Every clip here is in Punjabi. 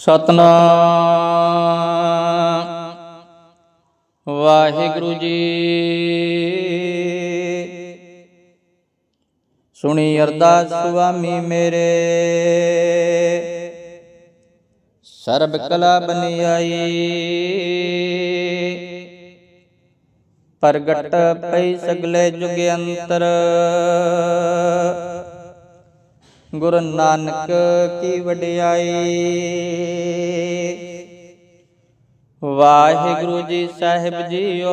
ਸਤਨਾਮ। ਵਾਹਿਗੁਰੂ ਜੀ। ਸੁਣੀ ਅਰਦਾਸ, ਸੁਆਮੀ ਮੇਰੇ। ਸਰਬ ਕਲਾ ਬਨ ਪ੍ਰਗਟ ਪਈ ਸਗਲੇ ਜੁਗ ਅੰਤਰ। ਗੁਰੂ ਨਾਨਕ ਕੀ ਵਡਿਆਈ। ਵਾਹਿਗੁਰੂ ਜੀ ਸਾਹਿਬ ਜੀਓ,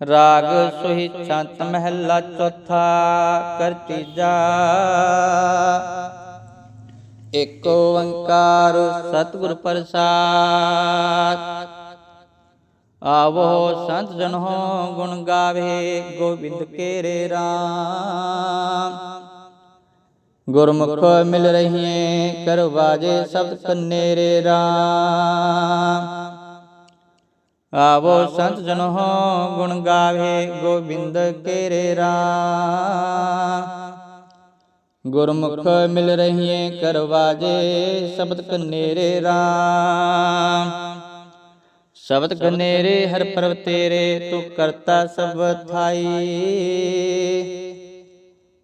ਰਾਗ ਸੁਹੀ ਚੰਤ ਮਹਿਲਾ ਚੌਥਾ ਕਰ ਤੀਜਾ ਏਕ ਓੰਕਾਰ ਸਤਿਗੁਰ ਪ੍ਰਸਾਦ ਆਵੋ ਸੰਤ ਹੋ ਗੁਣ ਗਾਵੇ, ਗੋਬਿੰਦ ਕੇਰੇ RAM ਗੁਰਮੁਖ ਮਿਲ ਰਹੀਏ ਕਰਵਾਜੇ ਸ਼ਬਦ ਕੰਨੇਰੇ RAM ਆਵੋ ਸੰਤ ਜਨੋ ਗੁਣ ਗਾਵੇ, ਗੋਬਿੰਦ ਕੇਰੇ RAM ਗੁਰਮੁਖ ਮਿਲ ਰਹੀਏ ਕਰਵਾਜੇ ਸ਼ਬਦ ਕੰਨੇਰੇ RAM ਸ਼ਬਦ ਕਨੇਰੇ ਹਰ ਪ੍ਰਭ ਤੇਰੇ ਤੂੰ ਕਰਤਾ ਸਭ ਥਾਈ।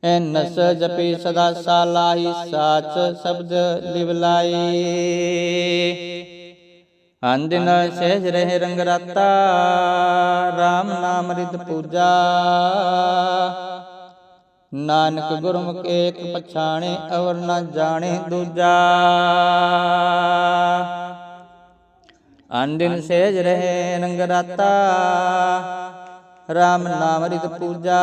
ਐਨਸ ਜਪੀ ਸਦਾ ਸਾਲਾਹੀ ਸਾਚ ਸ਼ਬਦ ਲਿਵ ਲਾਈ ਅੰਦਿਨ ਸਹਿਜ ਰਹੇ ਰੰਗ ਰਾਤਾ RAM ਨਾਮ ਰਿਤ ਪੂਜਾ। ਨਾਨਕ ਗੁਰਮੁਖ ਏਕ ਪਛਾਣੇ ਅਵਰ ਨਾ ਜਾਣੇ ਦੂਜਾ। ਅੰਦਿਨ ਸਹਿਜ ਰਹੇ ਰੰਗ ਰਾਤਾ RAM ਨਾਮ ਰਿਤ ਪੂਜਾ।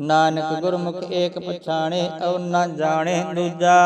ਨਾਨਕ ਗੁਰਮੁਖ ਏਕ ਪਛਾਣੇ ਔ ਨਾ ਜਾਣੇ ਦੂਜਾ।